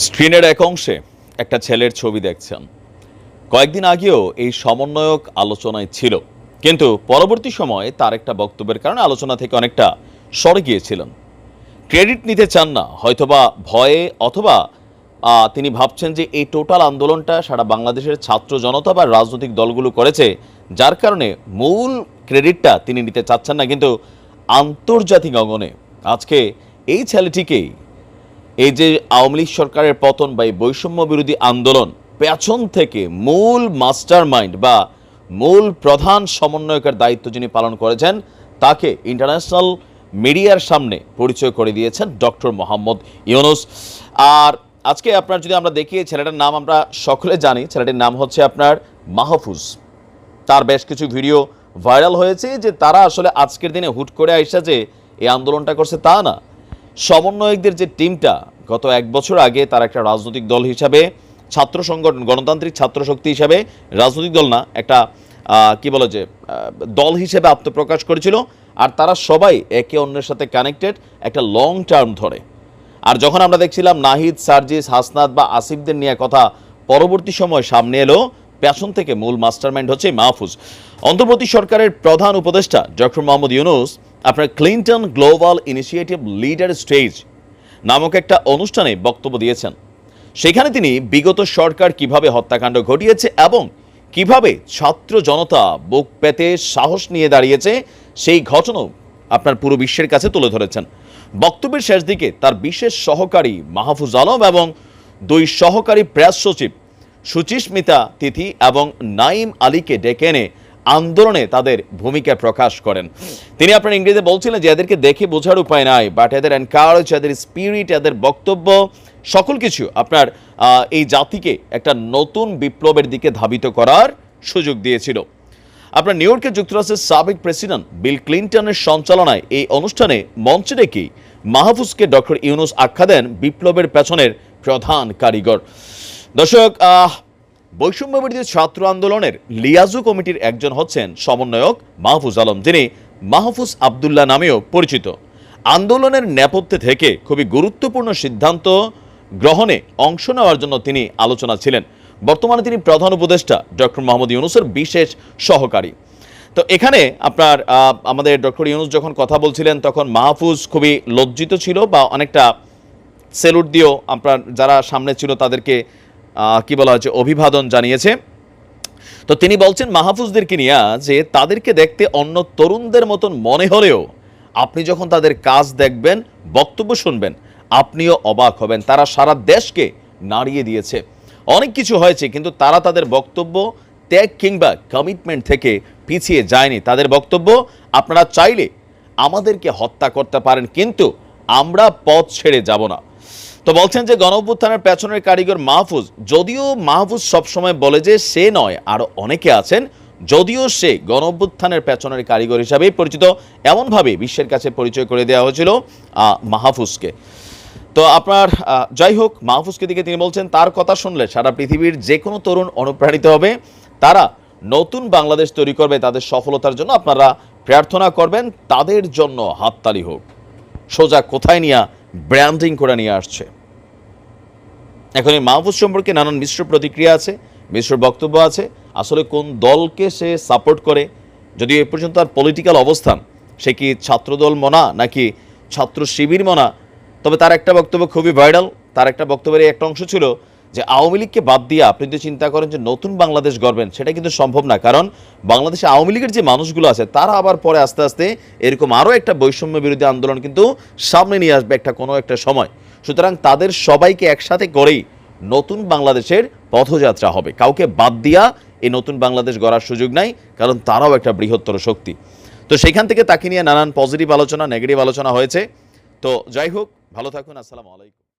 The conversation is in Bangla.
স্ক্রিনের এক অংশে একটা ছেলের ছবি দেখছেন। কয়েকদিন আগেও এই সমন্বয়ক আলোচনায় ছিল, কিন্তু পরবর্তী সময়ে তার একটা বক্তব্যের কারণে আলোচনা থেকে অনেকটা সরে গিয়েছিলেন। ক্রেডিট নিতে চান না, হয়তোবা ভয়ে, অথবা তিনি ভাবছেন যে এই টোটাল আন্দোলনটা সারা বাংলাদেশের ছাত্র জনতা বা রাজনৈতিক দলগুলো করেছে, যার কারণে মূল ক্রেডিটটা তিনি নিতে চাচ্ছেন না, কিন্তু আন্তর্জাতিক অঙ্গনে আজকে এই ছেলেটিকেই এই যে আওয়ামী লীগ সরকারের পতন বা এই বৈষম্য বিরোধী আন্দোলন পেছন থেকে মূল মাস্টার মাইন্ড বা মূল প্রধান সমন্বয়কের দায়িত্ব যিনি পালন করেছেন, তাকে ইন্টারন্যাশনাল মিডিয়ার সামনে পরিচয় করে দিয়েছেন ডক্টর মোহাম্মদ ইউনুস। আর আজকে আপনার যদি আমরা দেখি ছেলেটার নাম আমরা সকলে জানি, ছেলেটির নাম হচ্ছে আপনার মাহফুজ। তার বেশ কিছু ভিডিও ভাইরাল হয়েছে যে তারা আসলে আজকের দিনে হুট করে আইসা যে এই আন্দোলনটা করছে তা না। সমন্বয়কদের যে টিমটা, গত এক বছর আগে তারা একটা রাজনৈতিক দল হিসাবে, ছাত্র সংগঠন, গণতান্ত্রিক ছাত্র শক্তি হিসাবে রাজনৈতিক দল না, একটা কি বলে যে দল হিসেবে আত্মপ্রকাশ করেছিল। আর তারা সবাই একে অন্যের সাথে কানেক্টেড একটা লং টার্ম ধরে। আর যখন আমরা দেখছিলাম নাহিদ, সার্জিস, হাসনাত বা আসিফদের নিয়ে কথা পরবর্তী সময় সামনে এলো পেছন থেকে মূল মাস্টারমাইন্ড হচ্ছে মাহফুজ। অন্তর্বর্তী সরকারের প্রধান উপদেষ্টা ডক্টর মোহাম্মদ ইউনুস আপনার Clinton Global Initiative leader stage নামক একটা অনুষ্ঠানে বক্তব্য দিয়েছেন। সেখানে তিনি বিগত সরকার কীভাবে হত্যাকাণ্ড ঘটিয়েছে এবং কীভাবে ছাত্র জনতা বুক পেতে সাহস নিয়ে দাঁড়িয়েছে, সেই ঘটনাও আপনার পুরো বিশ্বের কাছে তুলে ধরেছেন। বক্তব্যের শেষ দিকে তার বিশেষ সহকারী মাহফুজ আলম এবং দুই সহকারী প্রেস সচিব সুচিস্মিতা তিথি এবং নাইম আলীকে ডেকে এনে আন্দোলনে তাদের ভূমিকা প্রকাশ করেন। তিনি আপনার ইংরেজিতে বলছিলেন যে এদেরকে দেখে বোঝার উপায় নাই বাট এদের এনকারেজ এদের স্পিরিট এদের বক্তব্য, সকল কিছু আপনার এই জাতিকে একটা নতুন বিপ্লবের দিকে ধাবিত করার সুযোগ দিয়েছিল। আপনার নিউ ইয়র্কের যুক্তরাষ্ট্রের সাবেক প্রেসিডেন্ট বিল ক্লিন্টনের সঞ্চালনায় এই অনুষ্ঠানে মঞ্চে ডেকে মাহফুজকে ডক্টর ইউনুস আখ্যা দেন বিপ্লবের পেছনের প্রধান কারিগর। দর্শক বৈষম্য বিরোধী ছাত্র আন্দোলনের লিয়াজু কমিটির একজন হচ্ছেন সমন্বয়ক মাহফুজ আলম। যিনি মাহফুজ আবদুল্লাহ নামেও পরিচিত। আন্দোলনের নেপথ্যে থেকে খুবই গুরুত্বপূর্ণ সিদ্ধান্ত গ্রহণে অংশ নেওয়ার জন্য তিনি আলোচনা ছিলেন। বর্তমানে তিনি প্রধান উপদেষ্টা ডক্টর মোহাম্মদ ইউনুসের বিশেষ সহকারী। তো এখানে আপনার আমাদের ডক্টর ইউনুস যখন কথা বলছিলেন, তখন মাহফুজ খুবই লজ্জিত ছিল বা অনেকটা সেলুট দিয়েও আপনার যারা সামনে ছিল তাদেরকে কি বলা হচ্ছে, অভিবাদন জানিয়েছে। তো তিনি বলছেন, মাহফুজদেরকে নিয়ে যে তাদেরকে দেখতে অন্য তরুণদের মতন মনে হলেও আপনি যখন তাদের কাজ দেখবেন, বক্তব্য শুনবেন, আপনিও অবাক হবেন। তারা সারা দেশকে নাড়িয়ে দিয়েছে। অনেক কিছু হয়েছে, কিন্তু তারা তাদের বক্তব্য ত্যাগ কিংবা কমিটমেন্ট থেকে পিছিয়ে যায়নি। তাদের বক্তব্য, আপনারা চাইলে আমাদেরকে হত্যা করতে পারেন, কিন্তু আমরা পথ ছেড়ে যাব না। তো বলছেন যে গণ অভ্যুত্থানের পেছনের কারিগর মাহফুজ, যদিও মাহফুজ সবসময় বলে যে সে নয় আরও অনেকে আছেন, যদিও সে গণ অভ্যুত্থানের পেছনের কারিগর হিসাবেই পরিচিত, এমনভাবে বিশ্বের কাছে পরিচয় করে দেওয়া হয়েছিল মাহফুজকে। তো আপনার যাই হোক, মাহফুজকে দিকে তিনি বলছেন, তার কথা শুনলে সারা পৃথিবীর যে কোনো তরুণ অনুপ্রাণিত হবে। তারা নতুন বাংলাদেশ তৈরি করবে, তাদের সফলতার জন্য আপনারা প্রার্থনা করবেন, তাদের জন্য হাততালি হোক। সোজা কোথায় নিয়ে ব্র্যান্ডিং করে নিয়ে আসছে। এখন এই মাহফুজ সম্পর্কে নানান মিশ্র প্রতিক্রিয়া আছে, মিশ্র বক্তব্য আছে, আসলে কোন দলকে সে সাপোর্ট করে? যদিও এ পর্যন্ত তার পলিটিক্যাল অবস্থান, সে কি ছাত্রদল মনা নাকি ছাত্র শিবির মনা, তবে তার একটা বক্তব্য খুবই ভাইরাল তার একটা বক্তব্যের একটা অংশ ছিল যে আওয়ামী লীগকে বাদ দিয়ে আপনি যদি চিন্তা করেন যে নতুন বাংলাদেশ গড়বেন, সেটা কিন্তু সম্ভব না। কারণ বাংলাদেশে আওয়ামী লীগের যে মানুষগুলো আছে, তারা আবার পরে আস্তে আস্তে এরকম আরও একটা বৈষম্য বিরোধী আন্দোলন কিন্তু সামনে নিয়ে আসবে একটা কোনো একটা সময়। সুতরাং তাদের সবাইকে একসাথে করেই নতুন বাংলাদেশের পথযাত্রা হবে। কাউকে বাদ দিয়া এই নতুন বাংলাদেশ গড়ার সুযোগ নাই, কারণ তারাও একটা বৃহত্তর শক্তি। তো সেখান থেকে তাকে নিয়ে নানান পজিটিভ আলোচনা নেগেটিভ আলোচনা হয়েছে। তো যাই হোক, ভালো থাকুন, আসসালামু আলাইকুম।